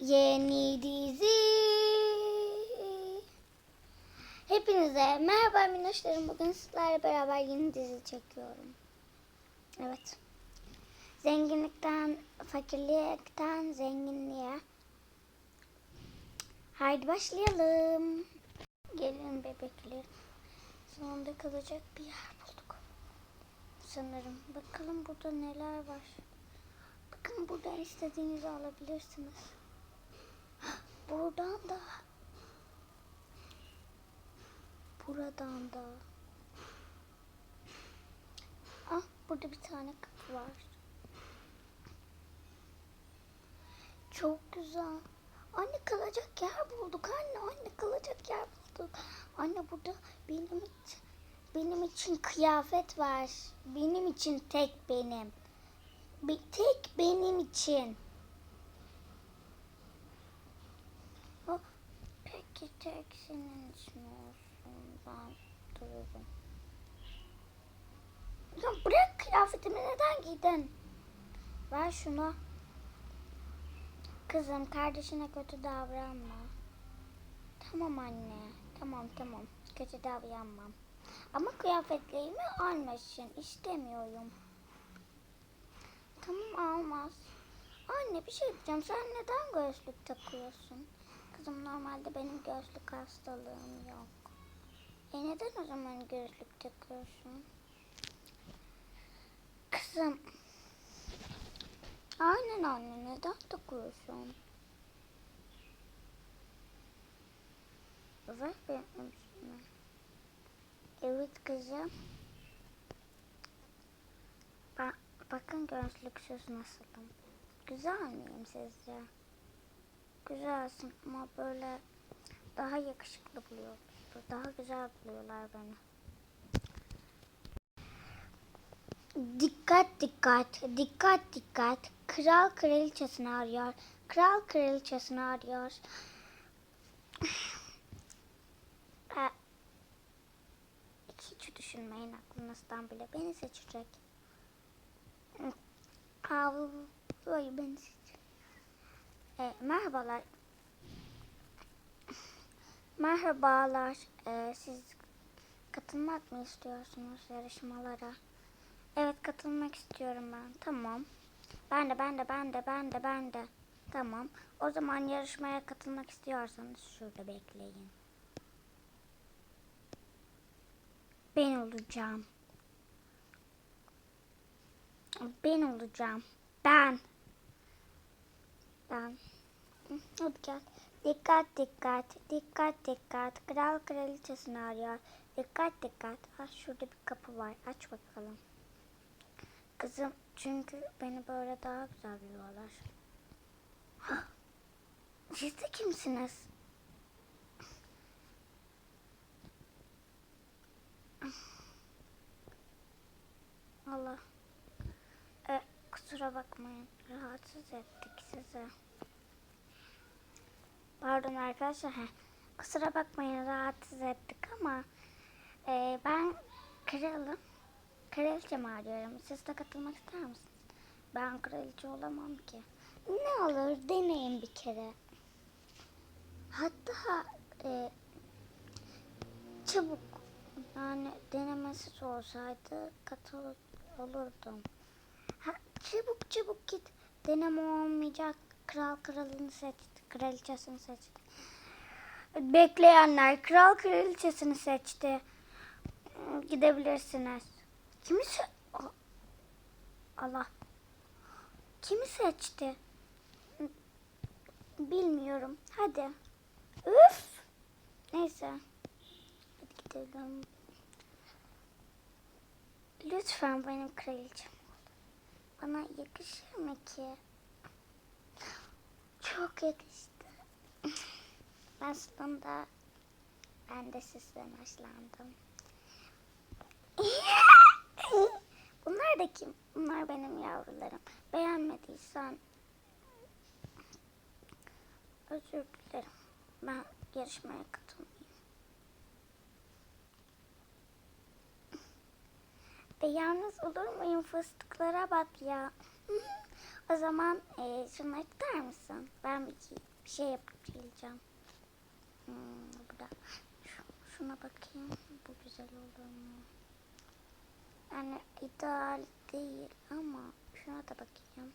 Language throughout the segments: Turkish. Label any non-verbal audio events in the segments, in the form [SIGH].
Yeni dizi. Hepinize merhaba minnoşlarım. Bugün sizlerle beraber yeni dizi çekiyorum. Evet. Zenginlikten, fakirlikten zenginliğe. Haydi başlayalım. Gelin bebekler. Sonunda kalacak bir yer bulduk. Sanırım. Bakalım burada neler var. Bakın buradan istediğinizi alabilirsiniz. Buradan da. Buradan da. Ah burada bir tane kapı var. Çok güzel. Anne kalacak yer bulduk anne. Anne kalacak yer bulduk. Anne burada benim için benim için kıyafet var. Benim için tek benim. Bir tek benim için. Oh, peki tek senin için olsun. Ben dururum. Ya bırak kıyafetimi neden giydin? Ver şunu. Kızım kardeşine kötü davranma. Tamam anne. Tamam tamam. Kötü davranmam. Ama kıyafetlerimi almasın. istemiyorum. Tamam almaz. Anne bir şey diyeceğim. Sen neden gözlük takıyorsun? Kızım normalde benim gözlük hastalığım yok. E neden o zaman gözlük takıyorsun? Kızım. Aynen anne neden takıyorsun? Ver benim üstüme. Evet kızım. Ba bakın gözlüksüz nasılım. Güzel miyim sizce? Güzelsin ama böyle daha yakışıklı buluyor. Daha güzel buluyorlar beni. Dikkat dikkat dikkat dikkat. Kral kraliçesini arıyor. Kral kraliçesini arıyor. [SIGHS] Ee, hiç düşünmeyin aklınızdan bile beni seçecek. Hayır beni seçecek. Ee, merhabalar. Merhabalar. Ee, siz katılmak mı istiyorsunuz yarışmalara? Evet katılmak istiyorum ben. Tamam. Ben de ben de ben de ben de ben de. Tamam. O zaman yarışmaya katılmak istiyorsanız şurada bekleyin. Ben olacağım. Ben olacağım. Ben. Hı, Hadi. Dikkat dikkat. Dikkat dikkat. Kral kraliçesini arıyor. Dikkat dikkat. Ha, şurada bir kapı var. Aç bakalım. Kızım çünkü beni böyle daha güzel biliyorlar. Hah, Siz de kimsiniz? Allah. E, kusura bakmayın. Rahatsız ettik sizi. Pardon arkadaşlar. Heh, Kusura bakmayın rahatsız ettik ama e, ben kralım. Kraliçemi arıyorum. Siz de katılmak ister misiniz? Ben kraliçe olamam ki. Ne olur deneyin bir kere. Hatta e, çabuk yani denemesiz olsaydı katıl olurdum. Ha, çabuk çabuk git. Deneme olmayacak. Kral kralını seçti. Kraliçesini seçti. Bekleyenler kral kraliçesini seçti. Gidebilirsiniz. Kimi se Allah. Kimi seçti? Bilmiyorum. Hadi. Üf. Neyse. Hadi gidelim. Lütfen benim kraliçem. Bana yakışır mı ki? Çok yakıştı. [LAUGHS] Aslında ben de sizden hoşlandım. [LAUGHS] Bunlar da kim? Bunlar benim yavrularım. Beğenmediysen özür dilerim. Ben yarışmaya Ve yalnız olur muyum fıstıklara bak ya. o zaman e, şunları tutar mısın? Ben bir bir şey yapacağım. Hmm, burada. Şu- şuna bakayım. Bu güzel olur mu? Yani ideal değil ama şuna da bakayım.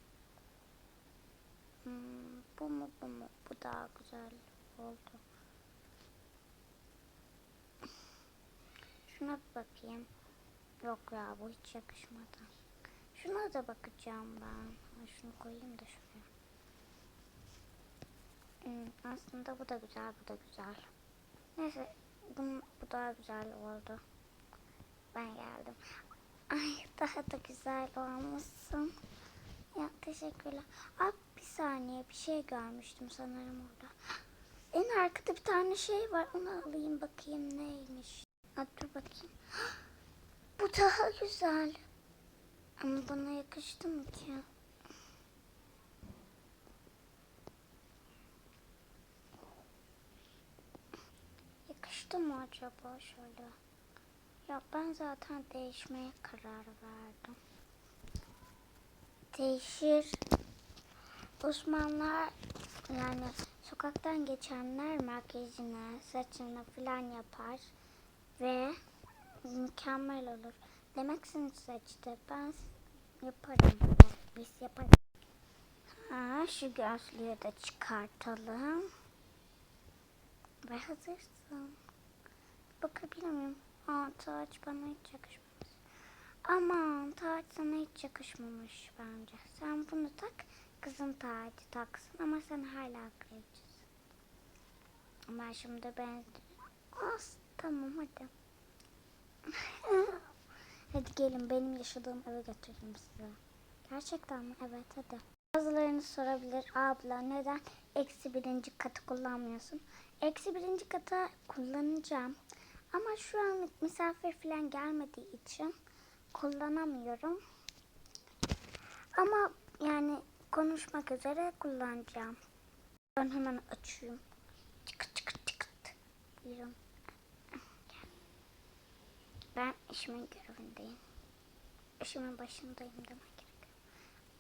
Hmm, bu mu bu mu? Bu daha güzel oldu. Şuna bir bakayım. Yok ya bu hiç yakışmadı. Şuna da bakacağım ben. Ha, şunu koyayım da şuraya. Hmm, aslında bu da güzel, bu da güzel. Neyse, bunun, bu daha güzel oldu. Ben geldim. Ay daha da güzel olmuşsun. Ya teşekkürler. Aa, bir saniye bir şey görmüştüm sanırım orada. En arkada bir tane şey var. Onu alayım bakayım neymiş. Aa, dur bakayım. Bu daha güzel. Ama bana yakıştı mı ki? Yakıştı mı acaba şöyle? Ya ben zaten değişmeye karar verdim. Değişir. Osmanlılar yani sokaktan geçenler makyajını, saçını falan yapar ve mükemmel olur. Demeksin saçtı. Ben yaparım. Biz yaparız. Ha, şu gözlüğü de çıkartalım. Ve hazırsın. Bakabilir miyim? Aa, taç bana hiç yakışmamış. Aman taç sana hiç yakışmamış bence. Sen bunu tak, kızın tacı taksın ama sen hala kraliçesin. Ben şimdi ben... As, tamam hadi. [LAUGHS] hadi gelin benim yaşadığım eve götüreyim size. Gerçekten mi? Evet hadi. Bazılarını sorabilir. Abla neden eksi birinci katı kullanmıyorsun? Eksi birinci kata kullanacağım. Ama şu an misafir falan gelmediği için kullanamıyorum. Ama yani konuşmak üzere kullanacağım. Ben hemen açıyorum. Çıkıt çıkıt çıkıt. Buyurun. Ben işimin görevindeyim. İşimin başındayım demek gerekiyor.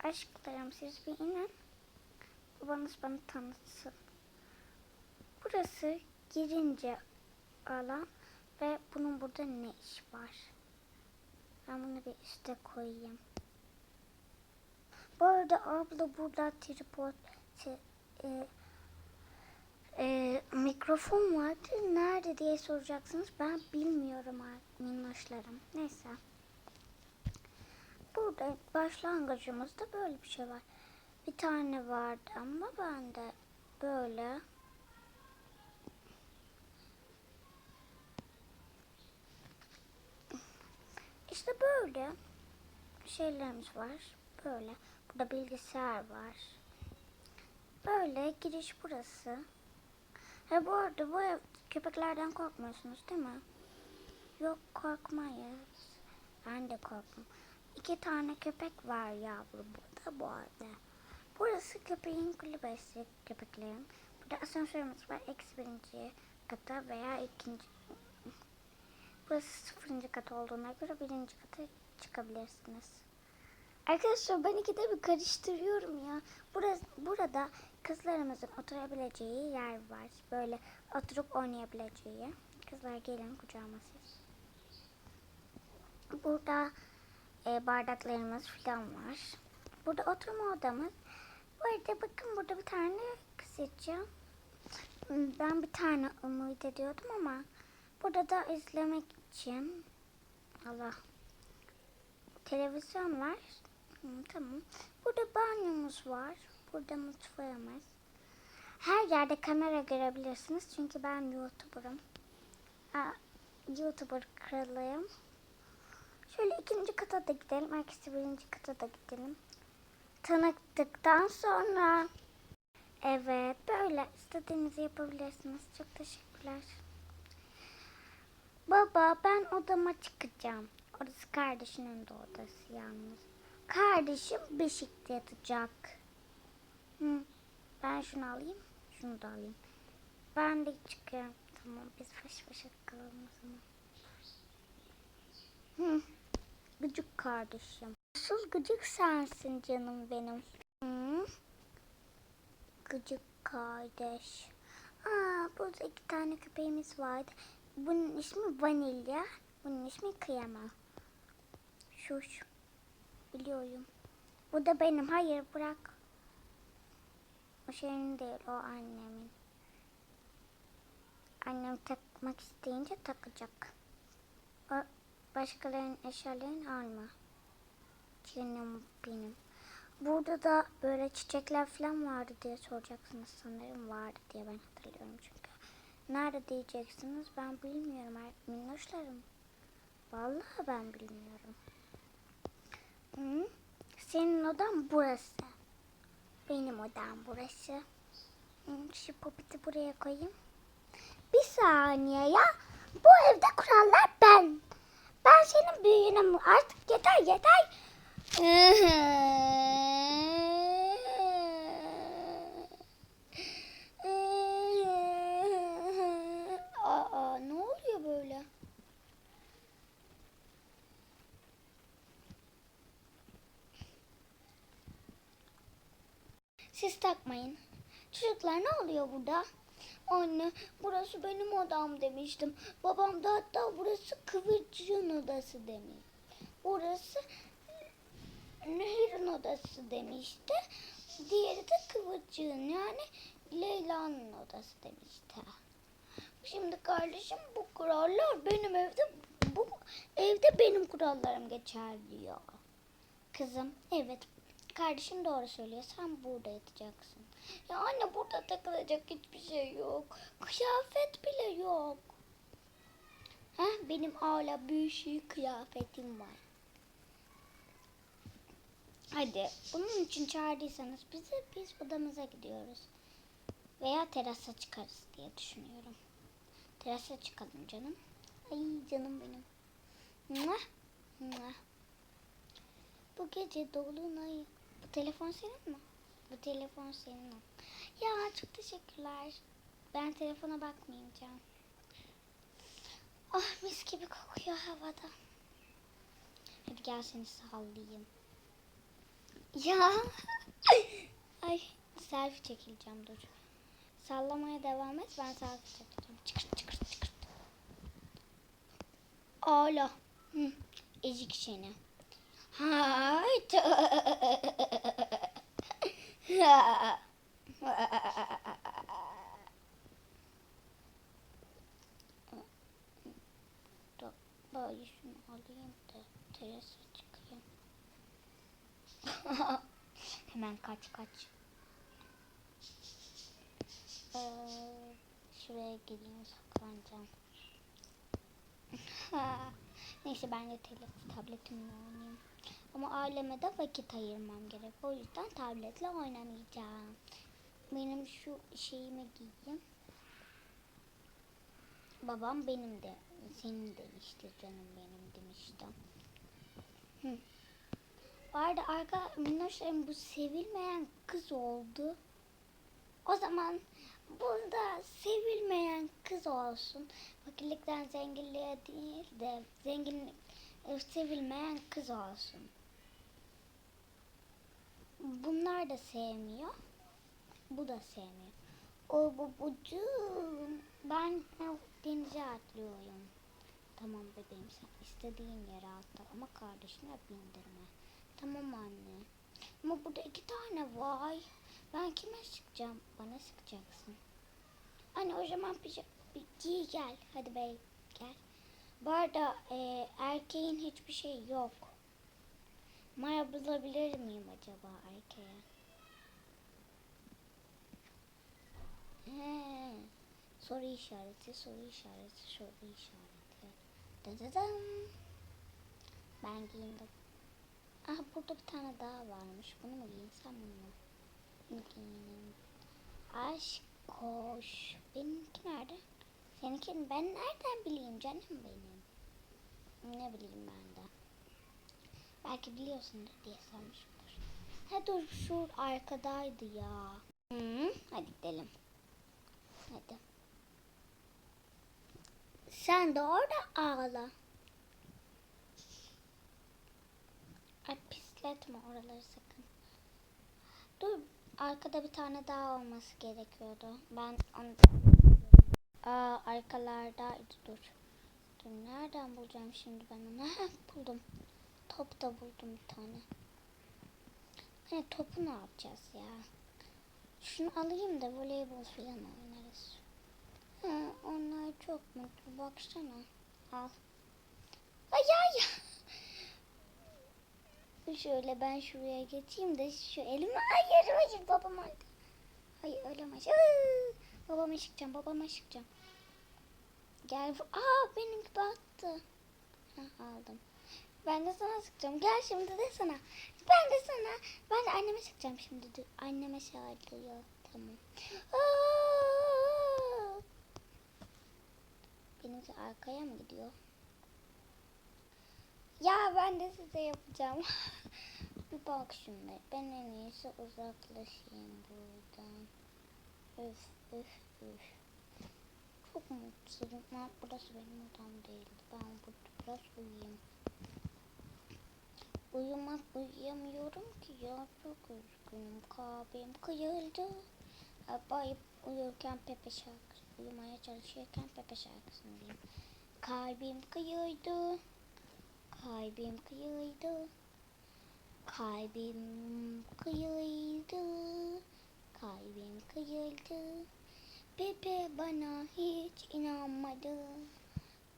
Aşklarım siz bir inin. Babanız bana tanıtsın. Burası girince alan ve bunun burada ne iş var? Ben bunu bir üste koyayım. Bu arada abla burada tripod e, e, mikrofon vardı. Nerede diye soracaksınız. Ben bilmiyorum minnoşlarım. Neyse. Burada başlangıcımızda böyle bir şey var. Bir tane vardı ama ben de böyle İşte böyle şeylerimiz var. Böyle. Burada bilgisayar var. Böyle giriş burası. Ha bu arada bu ev köpeklerden korkmuyorsunuz değil mi? Yok korkmayız. Ben de korkmam. İki tane köpek var yavru burada bu arada. Burası köpeğin kulübesi köpeklerin. Burada asansörümüz var. Eksi birinci kata veya ikinci Burası sıfırıncı kat olduğuna göre birinci kata çıkabilirsiniz. Arkadaşlar ben ikide bir karıştırıyorum ya. Burası, burada kızlarımızın oturabileceği yer var. Böyle oturup oynayabileceği. Kızlar gelin kucağıma siz. Burada e, bardaklarımız falan var. Burada oturma odamız. Bu arada bakın burada bir tane kısacağım. Ben bir tane umut ediyordum ama Burada da izlemek için Allah televizyon var. Hı, tamam. Burada banyomuz var. Burada mutfağımız. Her yerde kamera görebilirsiniz. Çünkü ben YouTuber'ım. YouTuber kralıyım. Şöyle ikinci kata da gidelim. Herkesi birinci kata da gidelim. Tanıttıktan sonra evet böyle istediğinizi yapabilirsiniz. Çok teşekkürler. Baba ben odama çıkacağım. Orası kardeşinin de odası yalnız. Kardeşim beşikte yatacak. Hı. Ben şunu alayım. Şunu da alayım. Ben de çıkıyorum. Tamam biz baş başa kalalım o zaman. Hı. Gıcık kardeşim. Asıl gıcık sensin canım benim. Hı. gıcık kardeş. Aa, burada iki tane köpeğimiz vardı. Bunun ismi Vanilya. Bunun ismi Krema. Şuş. Biliyorum. Bu da benim. Hayır bırak. O senin değil. O annemin. Annem takmak isteyince takacak. O başkalarının eşyalarını alma. Canım benim. Burada da böyle çiçekler falan vardı diye soracaksınız sanırım vardı diye ben hatırlıyorum çünkü. Nerede diyeceksiniz ben bilmiyorum minnoşlarım. Vallahi ben bilmiyorum. Senin odan burası. Benim odam burası. Hı, Şu popiti buraya koyayım. Bir saniye ya. Bu evde kurallar ben. Ben senin büyüğünüm. Artık yeter yeter. Aa, ne oluyor böyle? Siz takmayın. Çocuklar ne oluyor burada? Anne burası benim odam demiştim. Babam da hatta burası Kıvırcık'ın odası demiş. Burası Nehir'in odası demişti. Diğeri de Kıvırcık'ın yani Leyla'nın odası demişti. Şimdi kardeşim bu kurallar benim evde bu evde benim kurallarım geçer diyor. Kızım evet kardeşim doğru söylüyor. Sen burada yatacaksın. Ya anne burada takılacak hiçbir şey yok. Kıyafet bile yok. Heh, benim hala şey kıyafetim var. Hadi bunun için çağırdıysanız bizi biz odamıza gidiyoruz. Veya terasa çıkarız diye düşünüyorum. Terasa çıkalım canım. Ay canım benim. Mua, mua. Bu gece dolunay. Bu telefon senin mi? Bu telefon senin. Ya çok teşekkürler. Ben telefona bakmayacağım. Ah mis gibi kokuyor havada. Hadi gel seni sallayayım. Ya. [LAUGHS] Ay selfie çekileceğim dur. Sallamaya devam et ben selfie çekeceğim. Çıkırt çıkırt çıkırt. Hala. Hı. Ezik seni. Hayt. Bari şunu alayım da terasa çıkayım. Hemen kaç kaç. Ee, şuraya gideyim saklanacağım. [LAUGHS] Neyse ben de tele- tabletimle oynayayım. Ama aileme de vakit ayırmam gerek. O yüzden tabletle oynamayacağım. Benim şu şeyimi giyeyim. Babam benim de, senin de işte canım benim demiştim. Hı. Bu arada arka minnoşlarım bu sevilmeyen kız oldu. O zaman bunda sevilmeyen kız olsun. Fakirlikten zenginliğe değil de zengin e, sevilmeyen kız olsun. Bunlar da sevmiyor. Bu da sevmiyor. O babucuğum. Ben e, denize atlıyorum. Tamam bebeğim sen istediğin yere atla ama kardeşine bindirme. Tamam anne. Ama burada iki tane var. Ben kime sıkacağım? Bana sıkacaksın. Anne o zaman bir giy gel. Hadi bey gel. Bu arada e, erkeğin hiçbir şey yok. Maya bulabilir miyim acaba erkeğe? He. Soru işareti, soru işareti, soru işareti. Dıdıdım. Ben giyindim. Ah burada bir tane daha varmış. Bunu mu giyinsem bunu mu? Aşk koş. Benimki nerede? Seninkini ben nereden bileyim canım benim? Ne bileyim ben. Belki biliyorsundur diye sormuşumdur. Ha dur şu arkadaydı ya. Hı, hadi gidelim. Hadi. Sen de orada ağla. Ay pisletme oraları sakın. Dur arkada bir tane daha olması gerekiyordu. Ben onu Aa arkalardaydı dur. Dur nereden bulacağım şimdi ben onu? [LAUGHS] Heh, buldum. Top da buldum bir tane. Hani topu ne yapacağız ya? Şunu alayım da voleybol falan oynarız. Ha, onlar çok mutlu. Baksana. Al. Ay ay. Şöyle ben şuraya geçeyim de şu elimi hayır hayır babam aldı. Hayır ölemez. Iıı, Babama çıkacağım babama çıkacağım. Gel. Aa benimki battı. Ha, aldım. Ben de sana sıkacağım. Gel şimdi de sana. Ben de sana. Ben de anneme sıkacağım şimdi. Dur. Anneme çağırıyor. Tamam. Aa! Benimki arkaya mı gidiyor? Ya ben de size yapacağım. [LAUGHS] Bir bak şimdi. Ben en iyisi uzaklaşayım buradan. Üf üf üf. Çok mutsuzum. Burası benim odam değildi. Ben burada biraz uyuyayım. Uyumak uyuyamıyorum ki ya. Çok üzgünüm. Kalbim kıyıldı. Bayıp uyurken Pepe şarkısı. Uyumaya çalışırken Pepe şarkısını diyeyim. Kalbim kıyıldı. Kalbim kıyıldı. Kalbim kıyıldı. Kalbim kıyıldı. Pepe bana hiç inanmadı.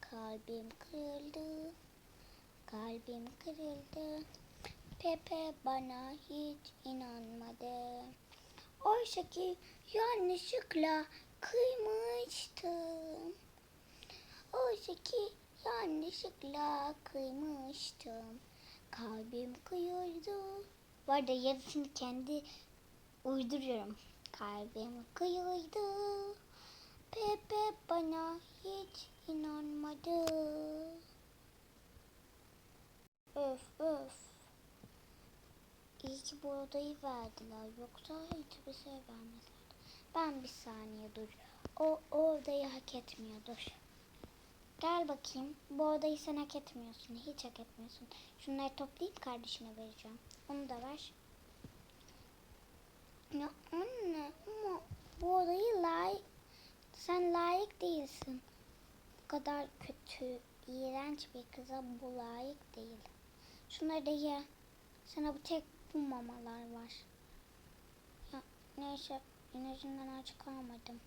Kalbim kırıldı. Kalbim kırıldı. Pepe bana hiç inanmadı. Oysa ki yanlışlıkla kıymıştım. Oysa ki yanlışlıkla kıymıştım. Kalbim kıyıldı. Bu arada yarısını kendi uyduruyorum. Kalbim kıyıldı. Pepe bana hiç inanmadı. Öf öf. İyi ki bu odayı verdiler. Yoksa hiçbir şey vermezlerdi. Ben bir saniye dur. O, o odayı hak etmiyordur. Gel bakayım. Bu odayı sen hak etmiyorsun. Hiç hak etmiyorsun. Şunları toplayıp kardeşine vereceğim. Onu da ver. Ya anne ama bu odayı layık... Sen layık değilsin. Bu kadar kötü, iğrenç bir kıza bu layık değil. Şunları da ye. Sana bu tek bu mamalar var. Ya neyse enerjimden aç kalmadım.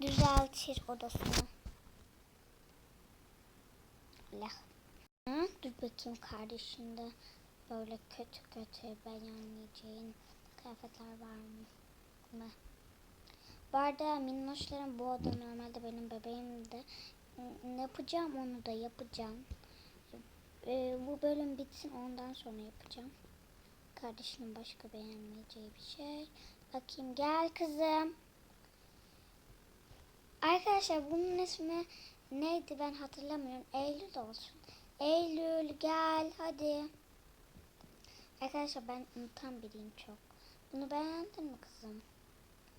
Düzeltir odasını. Allah. Ha, dur bakayım kardeşinde böyle kötü kötü beğenmeyeceğin kıyafetler var mı? mı? Bu arada minnoşlarım bu oda normalde benim bebeğimdi. Ne yapacağım onu da yapacağım. Ee, bu bölüm bitsin ondan sonra yapacağım. Kardeşinin başka beğenmeyeceği bir şey. Bakayım gel kızım. Arkadaşlar bunun ismi neydi ben hatırlamıyorum. Eylül olsun. Eylül gel hadi. Arkadaşlar ben unutan biriyim çok. Bunu beğendin mi kızım?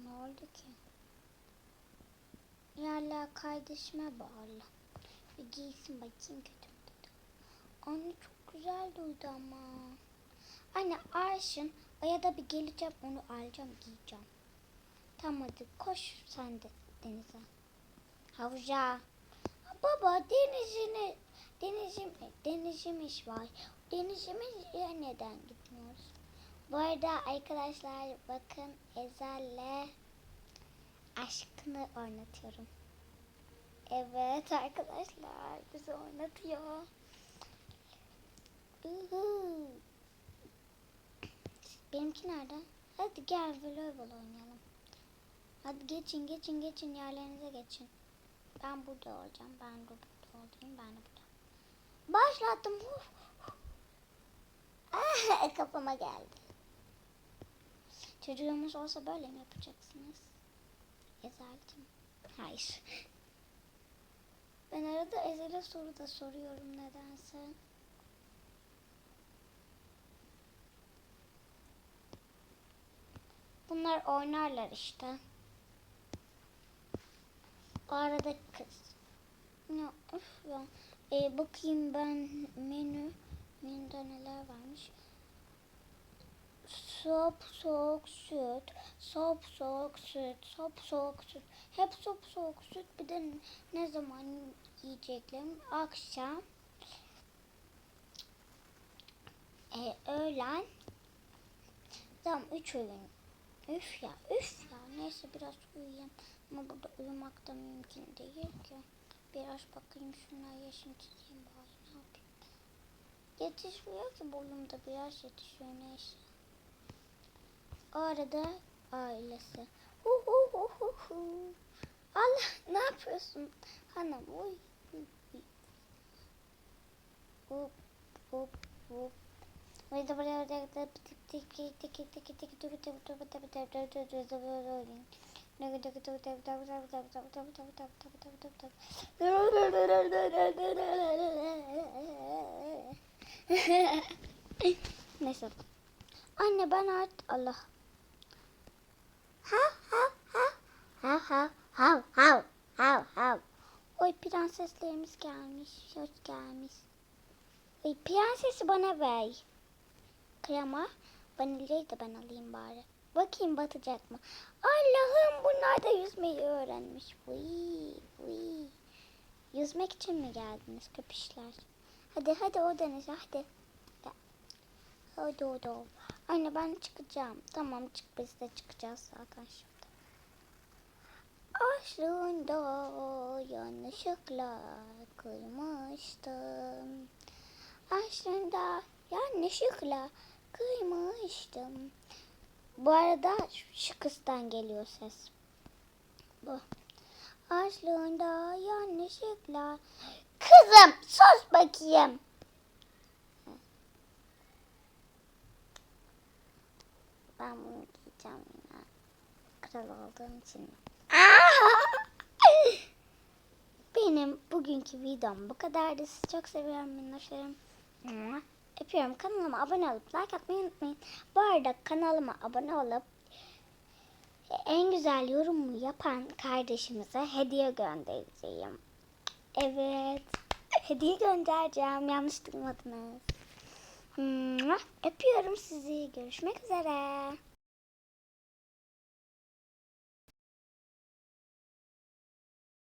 Ne oldu ki? Yala kardeşime bağlı. Bir giysin bakayım kötü. Anne çok güzel duydu ama. Anne Arşın ya da bir geleceğim onu alacağım giyeceğim. Tamam hadi koş sen de denize. Havuca. Baba denizine denizim denizim iş var. Denizimiz neden gitmiyoruz? Bu arada arkadaşlar bakın Ezel'le aşkını oynatıyorum. Evet arkadaşlar bizi oynatıyor. Benimki nerede? Hadi gel voleybol oynayalım. Hadi geçin geçin geçin yerlerinize geçin. Ben burada olacağım. Ben de burada olayım. Ben de burada. Başlattım. Ah, [LAUGHS] kafama geldi. Çocuğumuz olsa böyle mi yapacaksınız? Ezel'cim. Hayır. Ben arada Ezel'e soru da soruyorum nedense. Bunlar oynarlar işte. O arada kız. Ya of ya. Ee, bakayım ben menü. Menüde neler varmış. Sop soğuk süt, sop soğuk süt, sop soğuk süt. Hep sop soğuk süt. Bir de ne zaman yiyeceklerim? Akşam, e, öğlen, tam üç öğün. Üf ya, üf ya. Neyse biraz uyuyayım. Ama burada uyumak da mümkün değil ki. Biraz bakayım şuna yaşım çizeyim bari ne yapayım. Yetişmiyor ki boyumda biraz yetişiyor neyse. O arada ailesi. Hu hu hu hu hu. Allah ne yapıyorsun? Hanım uy. Hop hop hop. Neyse. Anne ben art Allah. Hav hav hav. Hav hav hav hav hav hav. Oy prenseslerimiz gelmiş. Hoş gelmiş. Oy prensesi bana ver. Krema. Vanilyayı da ben alayım bari. Bakayım batacak mı? Allah'ım bunlar da yüzmeyi öğrenmiş. Vıy vıy. Yüzmek için mi geldiniz köpüşler? Hadi hadi o denize hadi. Hadi hadi. Anne ben çıkacağım. Tamam çık biz de çıkacağız zaten şimdi. Aslında yanlışlıkla kıymıştım. Aslında yanlışlıkla kıymıştım. Bu arada şu- kızdan geliyor ses. Bu. Aslında yanlışlıkla. Kızım sus bakayım. Ben bunu giyeceğim yine. Kral olduğum için. [LAUGHS] Benim bugünkü videom bu kadardı. Sizi çok seviyorum minnoşlarım. Öpüyorum. Kanalıma abone olup like atmayı unutmayın. Bu arada kanalıma abone olup en güzel yorumu yapan kardeşimize hediye göndereceğim. Evet. [LAUGHS] Hediye göndereceğim. Yanlış duymadınız. Öpüyorum sizi. Görüşmek üzere.